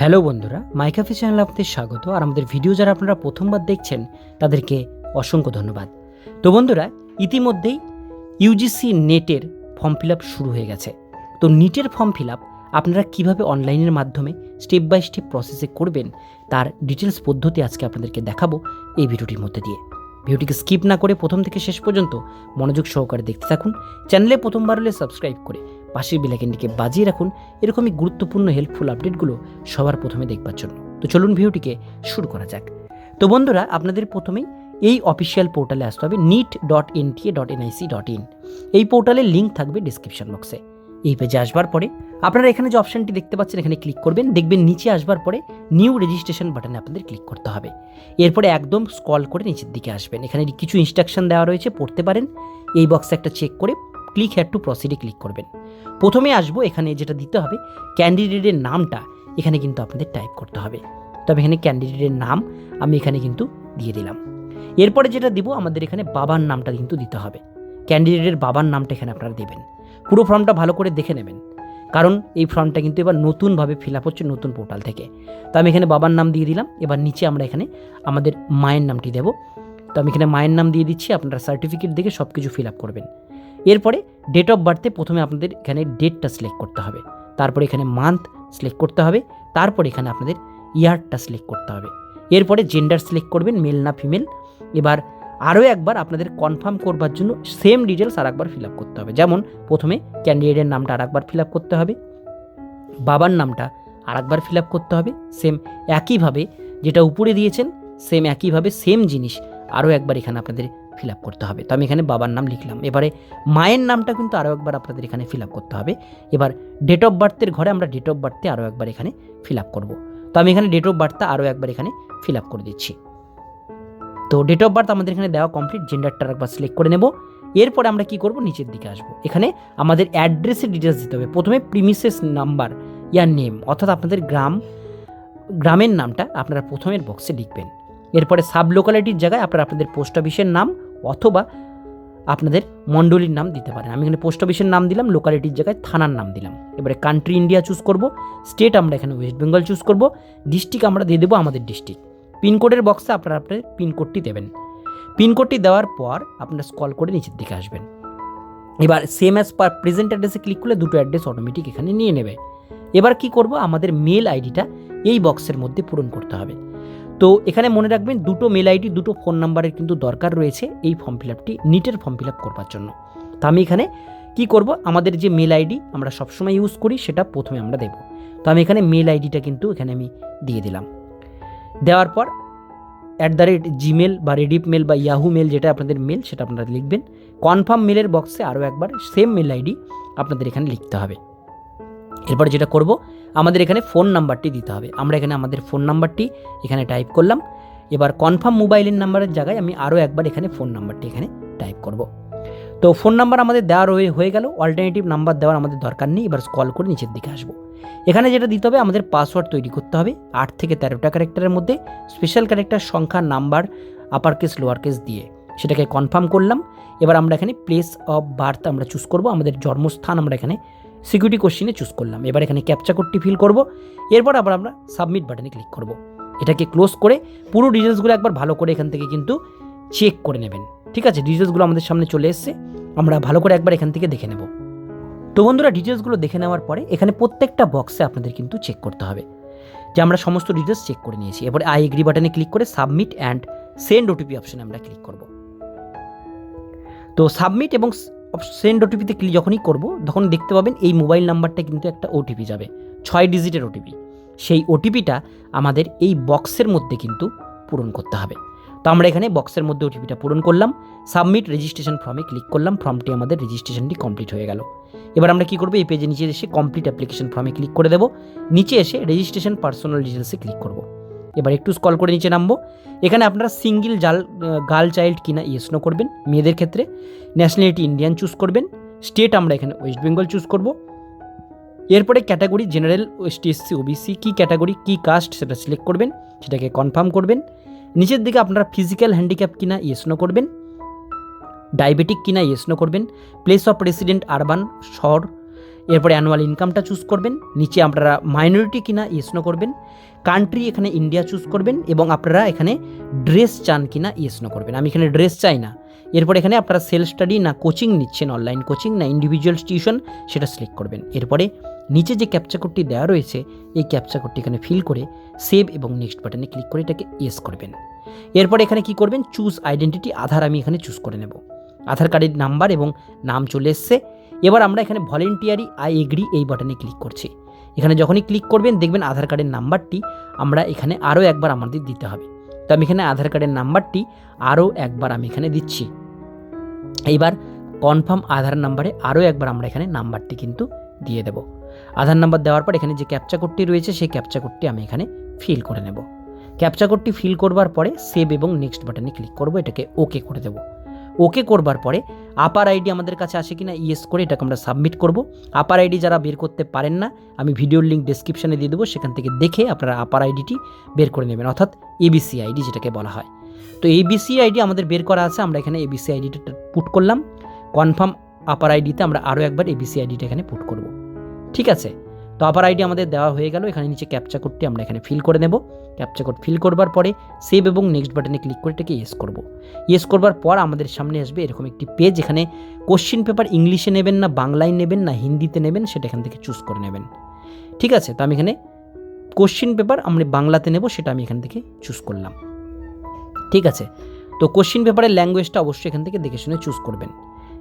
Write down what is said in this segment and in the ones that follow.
Hello বন্ধুরা মাইকাফি channel আপনাদের স্বাগত আর আমাদের ভিডিও যারা আপনারা প্রথমবার দেখছেন, তাদেরকে অসংখ্য ধন্যবাদ। তো বন্ধুরা, ইতিমধ্যেই ইউজিসি নেটের ফর্ম ফিল শুরু হয়ে গেছে। তো নিটের ফর্ম ফিল আপ আপনারা কীভাবে অনলাইনের মাধ্যমে স্টেপ বাই স্টেপ প্রসেসে করবেন, তার ডিটেলস পদ্ধতি আজকে আপনাদেরকে দেখাবো এই ভিডিওটির মধ্যে দিয়ে। ভিডিওটিকে স্কিপ না করে প্রথম থেকে শেষ পর্যন্ত মনোযোগ সহকারে দেখতে থাকুন, চ্যানেলে প্রথমবার হলে সাবস্ক্রাইব করে পাশের বেলাইকেনটিকে বাজিয়ে রাখুন এরকমই গুরুত্বপূর্ণ হেল্পফুল আপডেটগুলো সবার প্রথমে দেখবার জন্য। তো চলুন ভিডিওটিকে শুরু করা যাক। তো বন্ধুরা, আপনাদের প্রথমেই এই অফিসিয়াল পোর্টালে আসতে হবে NEET dot NTA dot NIC dot in এই পোর্টালের লিঙ্ক থাকবে ডিসক্রিপশন বক্সে এই পেজে আসবার পরে আপনারা এখানে যে অপশানটি দেখতে পাচ্ছেন, এখানে ক্লিক করবেন। দেখবেন নিচে আসবার পরে নিউ রেজিস্ট্রেশন বাটনে আপনাদের ক্লিক করতে হবে। এরপরে একদম স্ক্রল করে নিচের দিকে আসবেন। এখানে কিছু ইনস্ট্রাকশন দেওয়া রয়েছে, পড়তে পারেন। এই বক্সে একটা চেক করে click had to proceed click করবেন। প্রথমে আসব এখানে যেটা দিতে হবে ক্যান্ডিডেটের নামটা এখানে কিন্তু আপনাদের টাইপ করতে হবে। তবে এখানে ক্যান্ডিডেটের নাম আমি এখানে কিন্তু দিয়ে দিলাম। এরপরে যেটা দিব, আমাদের এখানে বাবার নামটা কিন্তু দিতে হবে। ক্যান্ডিডেটের বাবার নামটা এখানে আপনারা দেবেন। পুরো ফর্মটা ভালো করে দেখে নেবেন। কারণ এই ফর্মটা কিন্তু এবার নতুনভাবে ফিল আপ হচ্ছে নতুন পোর্টাল থেকে। তো আমি এখানে বাবার নাম দিয়ে দিলাম। এবার নিচে আমরা এখানে আমাদের মায়ের নামটি দেব। তো আমি এখানে মায়ের নাম দিয়ে দিচ্ছি। আপনারা সার্টিফিকেট দেখে সব কিছু ফিল আপ করবেন। এরপরে ডেট অফ বার্থে প্রথমে আপনাদের এখানে ডেটটা সিলেক্ট করতে হবে। তারপরে এখানে মান্থ সিলেক্ট করতে হবে, তারপরে এখানে আপনাদের ইয়ারটা সিলেক্ট করতে হবে। এরপরে জেন্ডার সিলেক্ট করবেন মেল না ফিমেল এবার আরও একবার আপনাদের কনফার্ম করবার জন্য সেম ডিটেলস আর একবার ফিল আপ করতে হবে। যেমন প্রথমে ক্যান্ডিডেটের নামটা আর একবার ফিল আপ করতে হবে, বাবার নামটা আর একবার ফিল আপ করতে হবে সেম একইভাবে যেটা উপরে দিয়েছেন সেম একইভাবে সেম জিনিস আরও একবার এখানে আপনাদের ফিল আপ করতে হবে। তো আমি এখানে বাবার নাম লিখলাম। এবারে মায়ের নামটা কিন্তু আরও একবার আপনাদের এখানে ফিল আপ করতে হবে। এবার ডেট অফ বার্থের ঘরে আমরা ডেট অফ বার্থে আরও একবার এখানে ফিল আপ করব। তো আমি এখানে ডেট অফ বার্থটা আরও একবার এখানে ফিল আপ করে দিচ্ছি। তো ডেট অফ বার্থ আমাদের এখানে দেওয়া কমপ্লিট জেন্ডারটা একবার সিলেক্ট করে নেব। এরপরে আমরা কি করব? নিচের দিকে আসব। এখানে আমাদের অ্যাড্রেসের ডিটেলস দিতে হবে। প্রথমে প্রিমিসেস নাম্বার ইয়ার নেম অর্থাৎ আপনাদের গ্রাম, গ্রামের নামটা আপনারা প্রথমের বক্সে লিখবেন। এরপরে সাব লোকালিটির জায়গায় আপনারা আপনাদের পোস্ট অফিসের নাম অথবা আপনাদের মণ্ডলীর নাম দিতে পারেন। আমি এখানে পোস্ট অফিসের নাম দিলাম লোকালিটির জায়গায় থানার নাম দিলাম। এবারে কান্ট্রি ইন্ডিয়া চুজ করব স্টেট আমরা এখানে ওয়েস্ট বেঙ্গল চুজ করব ডিস্ট্রিক্ট আমরা দিয়ে দেবো আমাদের ডিস্ট্রিক্ট পিনকোডের বক্সে আপনারা আপনাদের পিনকোডটি দেবেন। পিনকোডটি দেওয়ার পর আপনারা স্কল করে নিচের দিকে আসবেন। এবার সেম অ্যাজ পার প্রেজেন্ট অ্যাড্রেসে ক্লিক করলে দুটো অ্যাড্রেস অটোমেটিক এখানে নিয়ে নেবে। এবার কি করব? আমাদের মেল আইডিটা এই বক্সের মধ্যে পূরণ করতে হবে। তো এখানে মনে রাখবেন দুটো মেল আইডি দুটো ফোন নাম্বারের কিন্তু দরকার রয়েছে এই ফর্ম ফিল আপটি নিটের ফর্ম ফিল আপ করবার জন্য। তো আমি এখানে কি করব? আমাদের যে মেল আইডি আমরা সবসময় ইউজ করি, সেটা প্রথমে আমরা দেব। তো আমি এখানে মেল আইডিটা কিন্তু এখানে আমি দিয়ে দিলাম। দেওয়ার পর অ্যাট দ্য রেট জিমেল বা রেডিপ মেল বা ইয়াহু মেল যেটা আপনাদের মেল সেটা আপনারা লিখবেন। কনফার্ম মেলের বক্সে আরও একবার সেম মেল আইডি আপনাদের এখানে লিখতে হবে। এরপর যেটা করব, আমাদের এখানে ফোন নাম্বারটি দিতে হবে। আমরা এখানে আমাদের ফোন নাম্বারটি এখানে টাইপ করলাম। এবার কনফার্ম মোবাইলের নাম্বারের জায়গায় আমি আরও একবার এখানে ফোন নাম্বারটি এখানে টাইপ করব। তো ফোন নাম্বার আমাদের দেওয়া রয়ে, হয়ে গেল। অল্টারনেটিভ নাম্বার দেওয়ার আমাদের দরকার নেই। এবার কল করে নিচের দিকে আসব। এখানে যেটা দিতে হবে, আমাদের পাসওয়ার্ড তৈরি করতে হবে। আট থেকে তেরোটা ক্যারেক্টারের মধ্যে স্পেশাল ক্যারেক্টার সংখ্যা number upper case lower case দিয়ে। সেটাকে কনফার্ম করলাম। এবার আমরা এখানে প্লেস অফ বার্থ আমরা চুজ করব। আমাদের জন্মস্থান আমরা এখানে সিকিউরিটি কোশ্চিনে চুজ করলাম। এবার এখানে ক্যাপচা কোডটি ফিল করব। এরপর আবার আমরা সাবমিট বাটনে ক্লিক করব। এটাকে ক্লোজ করে পুরো ডিটেলসগুলো একবার ভালো করে এখান থেকে কিন্তু চেক করে নেবেন। ঠিক আছে? ডিটেলসগুলো আমাদের সামনে চলে এসছে। আমরা ভালো করে একবার এখান থেকে দেখে নেব। তো বন্ধুরা ডিটেলসগুলো দেখে নেওয়ার পরে এখানে প্রত্যেকটা বক্সে আপনাদের কিন্তু চেক করতে হবে। যে আমরা সমস্ত ডিটেলস চেক করে নিয়েছি। এরপরে আই এগ্রি বাটনে ক্লিক করে সাবমিট অ্যান্ড সেন্ড ওটিপি অপশনে আমরা ক্লিক করব। তো সাবমিট এবং সেন্ড ওটিপিতে ক্লিক যখনই করব, তখন দেখতে পাবেন এই মোবাইল নাম্বারটা কিন্তু একটা ওটিপি যাবে, ছয় ডিজিটের ওটিপি সেই ওটিপিটা আমাদের এই বক্সের মধ্যে কিন্তু পূরণ করতে হবে। তো আমরা এখানে বক্সের মধ্যে ওটিপিটা পূরণ করলাম সাবমিট রেজিস্ট্রেশন ফর্মে ক্লিক করলাম ফর্মটি আমাদের রেজিস্ট্রেশনটি কমপ্লিট হয়ে গেল। এবার আমরা কি করব, এই পেজে নিচে এসে কমপ্লিট অ্যাপ্লিকেশন ফর্মে ক্লিক করে দেবো, নিচে এসে রেজিস্ট্রেশন পার্সোনাল ডিটেলসে ক্লিক করব। এবার একটু স্কল করে নিচে নামবো। এখানে আপনারা সিঙ্গেল জাল গার্ল চাইল্ড কিনা ইয়েস নো করবেন। মেয়েদের ক্ষেত্রে ন্যাশনালিটি ইন্ডিয়ান চুজ করবেন। স্টেট আমরা এখানে ওয়েস্ট বেঙ্গল চুজ করব। এরপরে category general ST SC OBC কী ক্যাটাগরি কী কাস্ট সেটা সিলেক্ট করবেন, সেটাকে কনফার্ম করবেন। নিচের দিকে আপনারা ফিজিক্যাল হ্যান্ডিক্যাপ কিনা ইয়েস নো করবেন। ডায়াবেটিক কিনা ইয়েস নো করবেন। প্লেস অফ রেসিডেন্ট আরবান শহর এরপরে অ্যানুয়াল ইনকামটা চুজ করবেন, নিচে আপনারা মাইনরিটি কিনা ইয়েস নো করবেন কান্ট্রি এখানে ইন্ডিয়া চুজ করবেন এবং আপনারা এখানে ড্রেস চান কিনা ইয়েস নো করবেন। আমি এখানে ড্রেস চাই না। এরপর এখানে আপনারা সেলফ স্টাডি না কোচিং নিচ্ছেন অনলাইন কোচিং না ইন্ডিভিজুয়াল টিউশন সেটা সিলেক্ট করবেন। এরপরে নিচে যে ক্যাপচা কোডটি দেওয়া রয়েছে, এই ক্যাপচা কোডটি এখানে ফিল করে সেভ এবং নেক্সট বাটনে ক্লিক করে এটাকে ইয়েস করবেন। এরপর এখানে কি করবেন? চুজ আইডেন্টিটি আধার আমি এখানে চুজ করে নেব। আধার কার্ডের নাম্বার এবং নাম চলে এসছে। এবার আমরা এখানে ভলেন্টিয়ারি আই এগ্রি এই বাটনে ক্লিক করছি। এখানে যখনই ক্লিক করবেন দেখবেন আধার কার্ডের নাম্বারটি আমরা এখানে আরও একবার আমাদের দিতে হবে। তো আমি এখানে আধার কার্ডের নাম্বারটি আরও একবার আমি এখানে দিচ্ছি। এইবার কনফার্ম আধার নাম্বারে আরও একবার আমরা এখানে নাম্বারটি কিন্তু দিয়ে দেব। আধার নাম্বার দেওয়ার পর এখানে যে ক্যাপচা কোডটি রয়েছে সেই ক্যাপচা কোডটি আমি এখানে ফিল করে নেব। ক্যাপচা কোডটি ফিল করবার পরে সেভ এবং নেক্সট বাটনে ক্লিক করব। এটাকে ওকে করে দেব। ওকে করবার পরে আপার আইডি আমাদের কাছে আসে কিনা ইয়েস করে এটাকে আমরা সাবমিট করব। আপার আইডি যারা বের করতে পারেন না, আমি ভিডিওর লিঙ্ক ডেসক্রিপশনে দিয়ে দেবো, সেখান থেকে দেখে আপনারা আপার আইডিটি বের করে নেবেন, অর্থাৎ এবিসি আইডি যেটাকে বলা হয়। তো এবিসি আইডি আমাদের বের করা আছে, আমরা এখানে এবিসি আইডিটা পুট করলাম। কনফার্ম আপার আইডিতে আমরা আরও একবার এবিসি আইডিটা এখানে পুট করব। ঠিক আছে? তো আবার আইডি আমাদের দেওয়া হয়ে গেল। এখানে নিচে ক্যাপচা কোডটি আমরা এখানে ফিল করে নেব। ক্যাপচা কোড ফিল করবার পরে সেভ এবং নেক্সট বাটনে ক্লিক করে এটাকে ইয়েস করব। ইয়েস করবার পর আমাদের সামনে আসবে এরকম একটি পেজ এখানে কোশ্চিন পেপার ইংলিশে নেবেন না, বাংলায় নেবেন না, হিন্দিতে নেবেন, সেটা এখান থেকে চুজ করে নেবেন। ঠিক আছে? তো আমি এখানে কোশ্চিন পেপার আমরা বাংলাতে নেব, সেটা আমি এখান থেকে চুজ করলাম। ঠিক আছে? তো কোশ্চিন পেপারের ল্যাঙ্গুয়েজটা অবশ্যই এখান থেকে দেখে শুনে চুজ করবেন।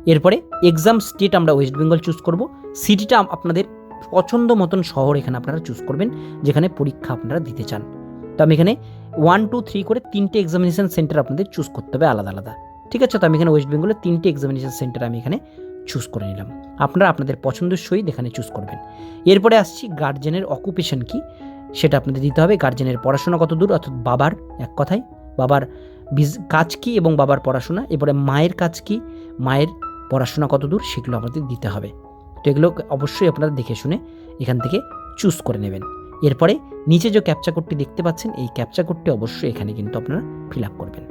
এরপরে এক্সাম স্টেট আমরা ওয়েস্ট বেঙ্গল চুজ করব। সিটিটা আপনাদের পছন্দ মতন শহর এখানে আপনারা চুজ করবেন, যেখানে পরীক্ষা আপনারা দিতে চান। তো আমি এখানে ওয়ান টু থ্রি করে তিনটে এক্সামিনেশন সেন্টার আপনাদের চুজ করতে হবে আলাদা আলাদা। ঠিক আছে? তো আমি এখানে ওয়েস্ট বেঙ্গলের তিনটে এক্সামিনেশন সেন্টার আমি এখানে চুজ করে নিলাম। আপনারা আপনাদের পছন্দের সহিত এখানে চুজ করবেন। এরপরে আসছি গার্জেনের অকুপেশন কি? সেটা আপনাদের দিতে হবে। গার্জেনের পড়াশোনা কত দূর? অর্থাৎ বাবার, এক কথায়, বাবার কাজ কি এবং বাবার পড়াশোনা? এরপরে মায়ের কাজ কি? মায়ের পড়াশোনা কত দূর? সেগুলো আমাদের দিতে হবে। তো এগুলো অবশ্যই আপনারা দেখে শুনে এখান থেকে চুজ করে নেবেন। এরপরে নিচে যে ক্যাপচা কোডটি দেখতে পাচ্ছেন, এই ক্যাপচা কোডটি অবশ্যই এখানে কিন্তু আপনারা ফিল আপ করবেন।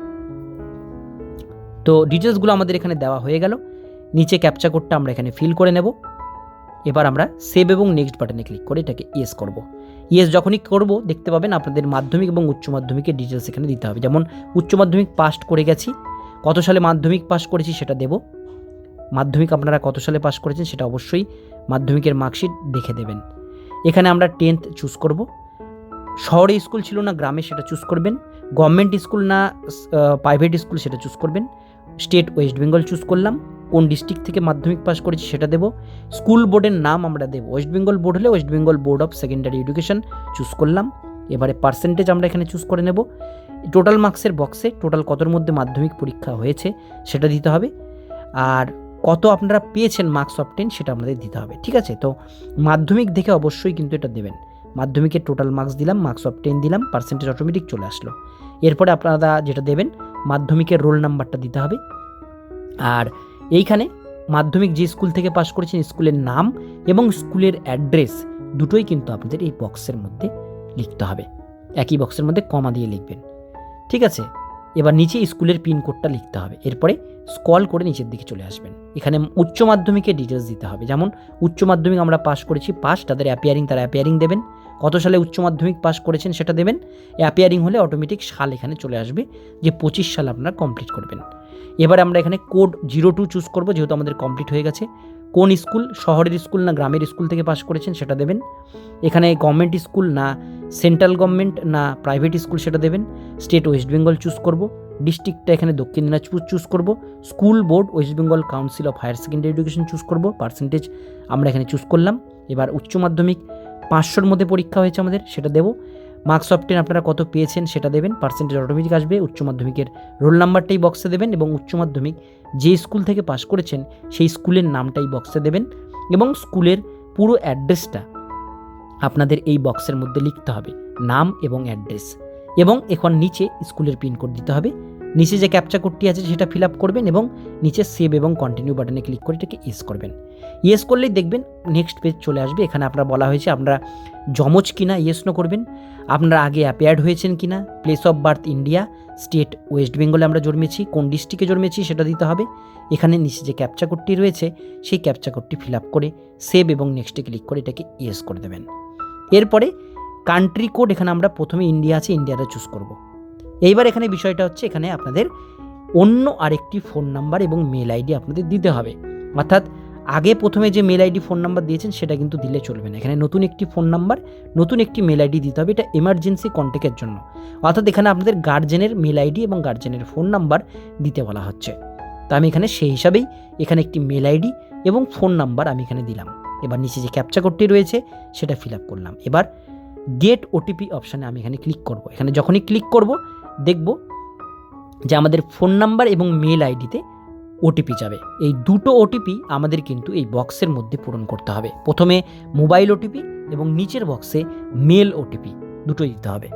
তো ডিটেলসগুলো আমাদের এখানে দেওয়া হয়ে গেল। নিচে ক্যাপচা কোডটা আমরা এখানে ফিল করে নেব। এবার আমরা সেভ এবং নেক্সট বাটনে ক্লিক করে এটাকে ইয়েস করব। ইয়েস যখনই করব, দেখতে পাবেন আপনাদের মাধ্যমিক এবং উচ্চ মাধ্যমিকের ডিটেলস এখানে দিতে হবে। যেমন উচ্চ মাধ্যমিক পাস করে গেছি, কত সালে মাধ্যমিক পাস করেছি সেটা দেব। মাধ্যমিক আপনারা কত সালে পাস করেছেন সেটা অবশ্যই মাধ্যমিকের মার্কশিট দেখে দেবেন। এখানে আমরা টেন্থ চুজ করব। শহরে স্কুল ছিল না, গ্রামে সেটা চুজ করবেন। গভর্নমেন্ট স্কুল না প্রাইভেট স্কুল সেটা চুজ করবেন। স্টেট ওয়েস্ট বেঙ্গল চুজ করলাম। কোন ডিস্ট্রিক্ট থেকে মাধ্যমিক পাস করেছি সেটা দেবো। স্কুল বোর্ডের নাম আমরা দেবো। ওয়েস্ট বেঙ্গল বোর্ড হলে West Bengal board of secondary education choose করলাম। এবারে পার্সেন্টেজ আমরা এখানে চুজ করে নেব। টোটাল মার্কসের বক্সে টোটাল কতর মধ্যে মাধ্যমিক পরীক্ষা হয়েছে সেটা দিতে হবে। আর কত আপনারা পেয়েছেন মার্কস অফ টেন সেটা আমাদের দিতে হবে, ঠিক আছে? তো মাধ্যমিক দেখে অবশ্যই কিন্তু এটা দেবেন। মাধ্যমিকে টোটাল মার্কস দিলাম মার্কস অফ টেন দিলাম পার্সেন্টেজ অটোমেটিক চলে আসলো। এরপরে আপনারা যেটা দেবেন, মাধ্যমিকের রোল নাম্বারটা দিতে হবে। আর এইখানে মাধ্যমিক যে স্কুল থেকে পাশ করেছেন স্কুলের নাম এবং স্কুলের অ্যাড্রেস দুটোই কিন্তু আপনাদের এই বক্সের মধ্যে লিখতে হবে। একই বক্সের মধ্যে কমা দিয়ে লিখবেন, ঠিক আছে? এবার নিচে স্কুলের পিনকোডটা লিখতে হবে। এরপরে স্কল করে নিচের দিকে চলে আসবেন। এখানে উচ্চ মাধ্যমিকের ডিটেলস দিতে হবে। যেমন, উচ্চ মাধ্যমিক আমরা পাস করেছি পাস তাদের অ্যাপিয়ারিং তারা অ্যাপিয়ারিং দেবেন। কত সালে উচ্চ মাধ্যমিক পাস করেছেন সেটা দেবেন। অ্যাপিয়ারিং হলে অটোমেটিক সাল এখানে চলে আসবে যে পঁচিশ সাল আপনারা কমপ্লিট করবেন। এবার আমরা এখানে কোড জিরো টু চুজ করব, যেহেতু আমাদের কমপ্লিট হয়ে গেছে। কোন স্কুল, শহরের স্কুল না গ্রামের স্কুল থেকে পাস করেছেন সেটা দেবেন। এখানে গভর্নমেন্ট স্কুল না সেন্ট্রাল গভর্নমেন্ট না প্রাইভেট স্কুল সেটা দেবেন। স্টেট ওয়েস্ট বেঙ্গল চুজ করব। ডিস্ট্রিক্টটা এখানে দক্ষিণ দিনাজপুর চুজ করব। School board West Bengal council of higher secondary education choose করব। পার্সেন্টেজ আমরা এখানে চুজ করলাম। এবার উচ্চ মাধ্যমিক পাঁচশোর মধ্যে পরীক্ষা হয়েছে আমাদের, সেটা দেবো। মার্কস অফ টেন আপনারা কত পেয়েছেন সেটা দেবেন। পার্সেন্টেজ অটোমেটিক আসবে, উচ্চ মাধ্যমিকের রোল নাম্বারটাই বক্সে দেবেন এবং উচ্চ মাধ্যমিক যে স্কুল থেকে পাশ করেছেন সেই স্কুলের নামটাই বক্সে দেবেন এবং স্কুলের পুরো অ্যাড্রেসটা আপনাদের এই বক্সের মধ্যে লিখতে হবে। নাম এবং অ্যাড্রেস এবং এখন নিচে স্কুলের পিনকোড দিতে হবে। নিচে যে ক্যাপচা কোডটি আছে সেটা ফিল আপ করবেন এবং নিচে সেভ এবং কন্টিনিউ বাটনে ক্লিক করে এটাকে ইয়েস করবেন। ইয়েস করলেই দেখবেন নেক্সট পেজ চলে আসবে। এখানে আপনার বলা হয়েছে আপনারা জমজ কিনা ইয়েস নো করবেন। আপনারা আগে অ্যাপেয়ার্ড হয়েছেন কিনা? Place of birth India state West বেঙ্গলে আমরা জন্মেছি, কোন ডিস্ট্রিক্টে জন্মেছি সেটা দিতে হবে। এখানে নিচে যে ক্যাপচা কোডটি রয়েছে সেই ক্যাপচা কোডটি ফিল আপ করে সেভ এবং নেক্সটে ক্লিক করে এটাকে ইয়েস করে দেবেন। এরপরে কান্ট্রি কোড এখানে আমরা প্রথমে ইন্ডিয়া আছে ইন্ডিয়াটা চুজ করব। এইবার এখানে বিষয়টা হচ্ছে এখানে আপনাদের অন্য আরেকটি ফোন নাম্বার এবং মেল আইডি আপনাদের দিতে হবে। অর্থাৎ আগে প্রথমে যে মেল আইডি ফোন নাম্বার দিয়েছেন সেটা কিন্তু দিলে চলবে না। এখানে নতুন একটি ফোন নাম্বার, নতুন একটি মেল আইডি দিতে হবে। এটা এমার্জেন্সি কন্ট্যাক্টের জন্য। অর্থাৎ এখানে আপনাদের গার্জেনের মেল আইডি এবং গার্জেনের ফোন নাম্বার দিতে বলা হচ্ছে। তো আমি এখানে সেই হিসাবেই এখানে একটি মেল আইডি এবং ফোন নাম্বার আমি এখানে দিলাম। এবার নিচে যে ক্যাপচা কোডটি রয়েছে সেটা ফিল আপ করলাম। এবার গেট ওটিপি অপশানে আমি এখানে ক্লিক করব। এখানে যখনই ক্লিক করব দেখব যে আমাদের ফোন নাম্বার এবং মেল আইডিতে ওটিপি যাবে। এই দুটো ওটিপি আমাদের কিন্তু এই বক্সের মধ্যে পূরণ করতে হবে। প্রথমে মোবাইল ওটিপি এবং নিচের বক্সে মেল ওটিপি দুটোই দিতে হবে।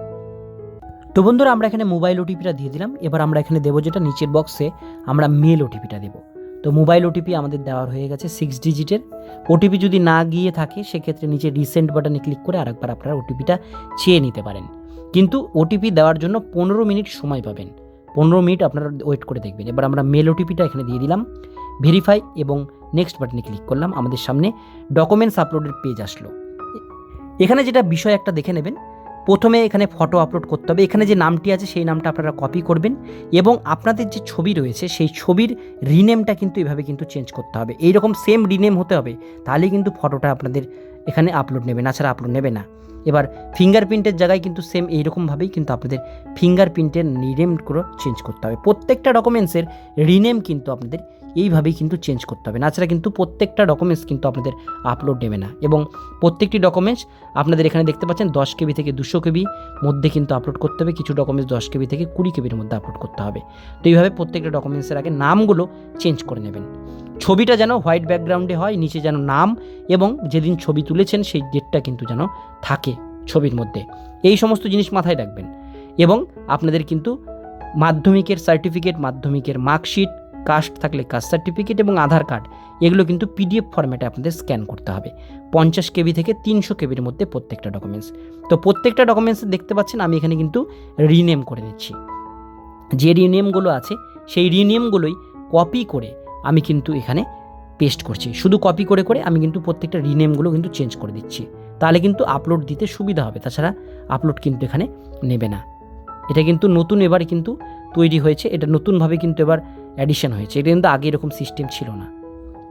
তো বন্ধুরা, আমরা এখানে মোবাইল ওটিপিটা দিয়ে দিলাম। এবার আমরা এখানে দেবো যেটা নিচের বক্সে আমরা মেল ওটিপিটা দেবো। তো মোবাইল ওটিপি আমাদের দেওয়ার হয়ে গেছে সিক্স ডিজিটের ওটিপি যদি না গিয়ে থাকে, সেক্ষেত্রে নিচে রিসেন্ট বাটনে ক্লিক করে আরেকবার আপনারা ওটিপিটা চেয়ে নিতে পারেন। কিন্তু ওটিপি দেওয়ার জন্য পনেরো মিনিট সময় পাবেন। পনেরো মিনিট আপনারা ওয়েট করে দেখবেন। এবার আমরা মেল ওটিপিটা এখানে দিয়ে দিলাম। ভেরিফাই এবং নেক্সট বাটনে ক্লিক করলাম। আমাদের সামনে ডকুমেন্টস আপলোডের পেজ আসলো। এখানে যেটা বিষয় একটা দেখে নেবেন। প্রথমে এখানে ফটো আপলোড করতে হবে। এখানে যে নামটি আছে, সেই নামটা আপনারা কপি করবেন এবং আপনাদের যে ছবি রয়েছে, সেই ছবির রিনেমটা কিন্তু এভাবে কিন্তু চেঞ্জ করতে হবে। এইরকম সেম রিনেম হতে হবে। তাহলেই কিন্তু ফটোটা আপনাদের এখানে আপলোড নেবে না, ছাড়া আপলোড নেবে না। এবার ফিঙ্গারপ্রিন্টের জায়গায় কিন্তু সেম এইরকমভাবেই কিন্তু আপনাদের ফিঙ্গারপ্রিন্টের রিনেম করে চেঞ্জ করতে হবে। প্রত্যেকটা ডকুমেন্টসের রিনেম কিন্তু আপনাদের এইভাবেই কিন্তু চেঞ্জ করতে হবে। নাছাড়া কিন্তু প্রত্যেকটা ডকুমেন্টস কিন্তু আপনাদের আপলোড নেবে না। এবং প্রত্যেকটি ডকুমেন্টস আপনাদের এখানে দেখতে পাচ্ছেন দশ কেবি থেকে দুশো কেবি মধ্যে কিন্তু আপলোড করতে হবে। কিছু ডকুমেন্টস দশ কেবি থেকে কুড়ি কেবির মধ্যে আপলোড করতে হবে। তো এইভাবে প্রত্যেকটা ডকুমেন্টসের আগে নামগুলো চেঞ্জ করে নেবেন। ছবিটা যেন হোয়াইট ব্যাকগ্রাউন্ডে হয়, নিচে যেন নাম এবং যেদিন ছবি তুলেছেন সেই ডেটটা কিন্তু যেন থাকে ছবির মধ্যে। এই সমস্ত জিনিস মাথায় রাখবেন। এবং আপনাদের কিন্তু মাধ্যমিকের সার্টিফিকেট মাধ্যমিকের মার্কশিট কাস্ট থাকলে কাস্ট সার্টিফিকেট এবং আধার কার্ড এগুলো কিন্তু পিডিএফ ফরম্যাটে আপনাদের স্ক্যান করতে হবে। পঞ্চাশ কেবি থেকে তিনশো কেবির মধ্যে প্রত্যেকটা ডকুমেন্টস তো প্রত্যেকটা ডকুমেন্টস দেখতে পাচ্ছেন, আমি এখানে কিন্তু রিনেম করে নিচ্ছি যে রিনেমগুলো আছে, সেই রিনেমগুলোই কপি করে আমি কিন্তু এখানে পেস্ট করছি। শুধু কপি করে করে আমি কিন্তু প্রত্যেকটা রিনেমগুলো কিন্তু চেঞ্জ করে দিচ্ছি। তাহলে কিন্তু আপলোড দিতে সুবিধা হবে। তাছাড়া আপলোড কিন্তু এখানে নেবে না। এটা কিন্তু নতুন এবার কিন্তু তৈরি হয়েছে। এটা নতুনভাবে কিন্তু এবার অ্যাডিশন হয়েছে। এটা কিন্তু আগে এরকম সিস্টেম ছিল না।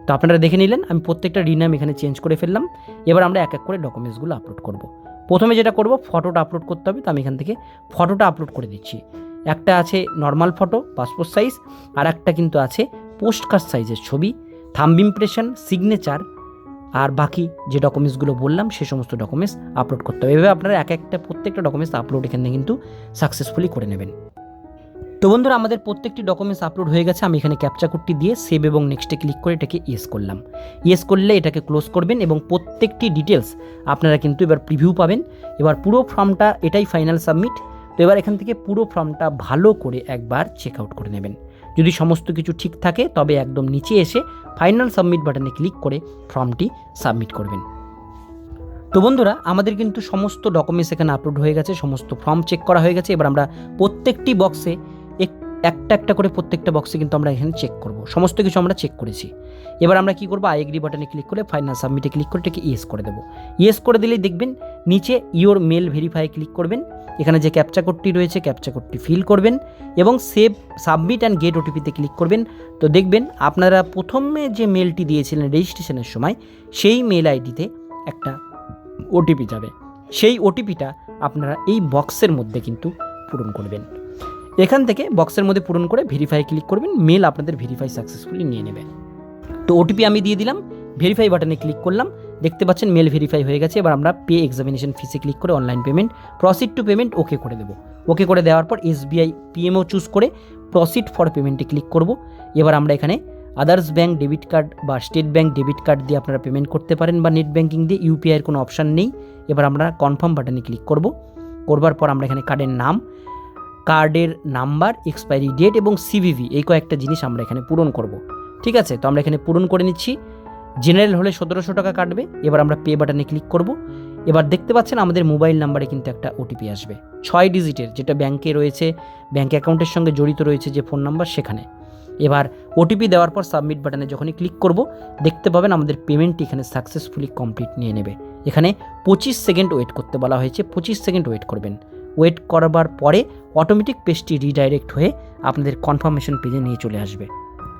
তো আপনারা দেখে নিলেন, আমি প্রত্যেকটা রিনাম এখানে চেঞ্জ করে ফেললাম। এবার আমরা এক এক করে ডকুমেন্টসগুলো আপলোড করব। প্রথমে যেটা করব ফটোটা আপলোড করতে হবে। তো আমি এখান থেকে ফটোটা আপলোড করে দিচ্ছি। একটা আছে নর্মাল ফটো পাসপোর্ট সাইজ আর একটা কিন্তু আছে পোস্ট কার্ড সাইজের ছবি। থাম্ব ইমপ্রেশন সিগনেচার আর বাকি যে ডকুমেন্টসগুলো বললাম, সে সমস্ত ডকুমেন্টস আপলোড করতে হবে। এভাবে আপনারা এক একটা প্রত্যেকটা ডকুমেন্টস আপলোড এখানে কিন্তু সাকসেসফুলি করে নেবেন। তো বন্ধুরা, আমাদের প্রত্যেকটি ডকুমেন্টস আপলোড হয়ে গেছে। আমি এখানে ক্যাপচা কোডটি দিয়ে সেভ এবং নেক্সটে ক্লিক করে এটাকে ইয়েস করলাম। ইয়েস করলে এটাকে ক্লোজ করবেন এবং প্রত্যেকটি ডিটেলস আপনারা কিন্তু এবার প্রিভিউ পাবেন। এবার পুরো ফর্মটা এটাই ফাইনাল সাবমিট তো এবার এখান থেকে পুরো ফর্মটা ভালো করে একবার চেক আউট করে নেবেন। যদি সমস্ত কিছু ঠিক থাকে, তবে একদম নিচে এসে ফাইনাল সাবমিট বাটনে ক্লিক করে ফর্মটি সাবমিট করবেন। তো বন্ধুরা, আমাদের কিন্তু সমস্ত ডকুমেন্টস এখানে আপলোড হয়ে গেছে, সমস্ত ফর্ম চেক করা হয়ে গেছে। এবার আমরা প্রত্যেকটি বক্সে একটা একটা করে প্রত্যেকটা বক্সে কিন্তু আমরা এখানে চেক করব। সমস্ত কিছু আমরা চেক করেছি। এবার আমরা কি করব? আই এগ্রি বাটনে ক্লিক করে ফাইনাল সাবমিটে ক্লিক করে এটাকে ইয়েস করে দেবো। ইয়েস করে দিলেই দেখবেন নিচে ইওর মেল ভেরিফাই ক্লিক করবেন। এখানে যে ক্যাপচা কোডটি রয়েছে ক্যাপচা কোডটি ফিল করবেন এবং সেভ সাবমিট অ্যান্ড গেট ওটিপিতে ক্লিক করবেন। তো দেখবেন আপনারা প্রথমে যে মেলটি দিয়েছিলেন রেজিস্ট্রেশনের সময়, সেই মেল আইডিতে একটা ওটিপি যাবে। সেই ওটিপিটা আপনারা এই বক্সের মধ্যে কিন্তু পূরণ করবেন। এখান থেকে বক্সের মধ্যে পূরণ করে ভেরিফাই ক্লিক করবেন মেল আপনাদের ভেরিফাই সাকসেসফুলি নিয়ে নেবে। তো ওটিপি আমি দিয়ে দিলাম ভেরিফাই বাটনে ক্লিক করলাম, দেখতে পাচ্ছেন মেল ভেরিফাই হয়ে গেছে, এবার আমরা পে এক্সামিনেশন ফিসে ক্লিক করে online payment proceed to payment okay করে দেবো। ওকে করে দেওয়ার পর এসবিআই পিএমও চুজ করে প্রসিড ফর পেমেন্টে ক্লিক করব। এবার আমরা এখানে আদার্স ব্যাঙ্ক ডেবিট কার্ড বা স্টেট ব্যাঙ্ক ডেবিট কার্ড দিয়ে আপনারা পেমেন্ট করতে পারেন বা নেট ব্যাঙ্কিং দিয়ে ইউপিআইয়ের কোনো অপশান নেই। এবার আমরা কনফার্ম বাটনে ক্লিক করব। করবার পর আমরা এখানে কার্ডের নাম কার্ডের নাম্বার এক্সপায়ারি ডেট এবং সিভিভি এই কয়েকটা জিনিস আমরা এখানে পূরণ করব। ঠিক আছে? তো আমরা এখানে পূরণ করে নিচ্ছি। জেনারেল হলে সতেরোশো টাকা কাটবে। এবার আমরা পে বাটনে ক্লিক করব। এবার দেখতে পাচ্ছেন আমাদের মোবাইল নাম্বারে কিন্তু একটা ওটিপি আসবে। ছয় ডিজিটের যেটা ব্যাংকে রয়েছে ব্যাংক অ্যাকাউন্টের সঙ্গে জড়িত রয়েছে যে ফোন নাম্বার সেখানে। এবার ওটিপি দেওয়ার পর সাবমিট বাটনে যখনই ক্লিক করব, দেখতে পাবেন আমাদের পেমেন্টটি এখানে সাকসেসফুলি কমপ্লিট নিয়ে নেবে। এখানে পঁচিশ সেকেন্ড ওয়েট করতে বলা হয়েছে। পঁচিশ সেকেন্ড ওয়েট করবেন। ওয়েট করবার পরে অটোমেটিক পেজটি রিডাইরেক্ট হয়ে আপনাদের কনফার্মেশন পেজে নিয়ে চলে আসবে।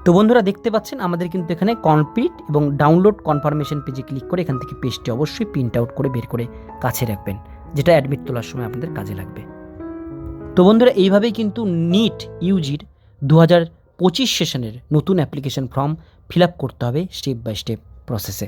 তো বন্ধুরা দেখতে পাচ্ছেন, আমাদের কিন্তু এখানে কমপ্লিট এবং ডাউনলোড কনফার্মেশন পেজে ক্লিক করে এখান থেকে পেজটি অবশ্যই প্রিন্ট আউট করে বের করে কাছে রাখবেন, যেটা অ্যাডমিট তোলার সময় আপনাদের কাজে লাগবে। তো বন্ধুরা, এইভাবেই কিন্তু নিট ইউজির দু হাজার পঁচিশ সেশনের নতুন অ্যাপ্লিকেশন ফর্ম ফিল আপ করতে হবে স্টেপ বাই স্টেপ প্রসেসে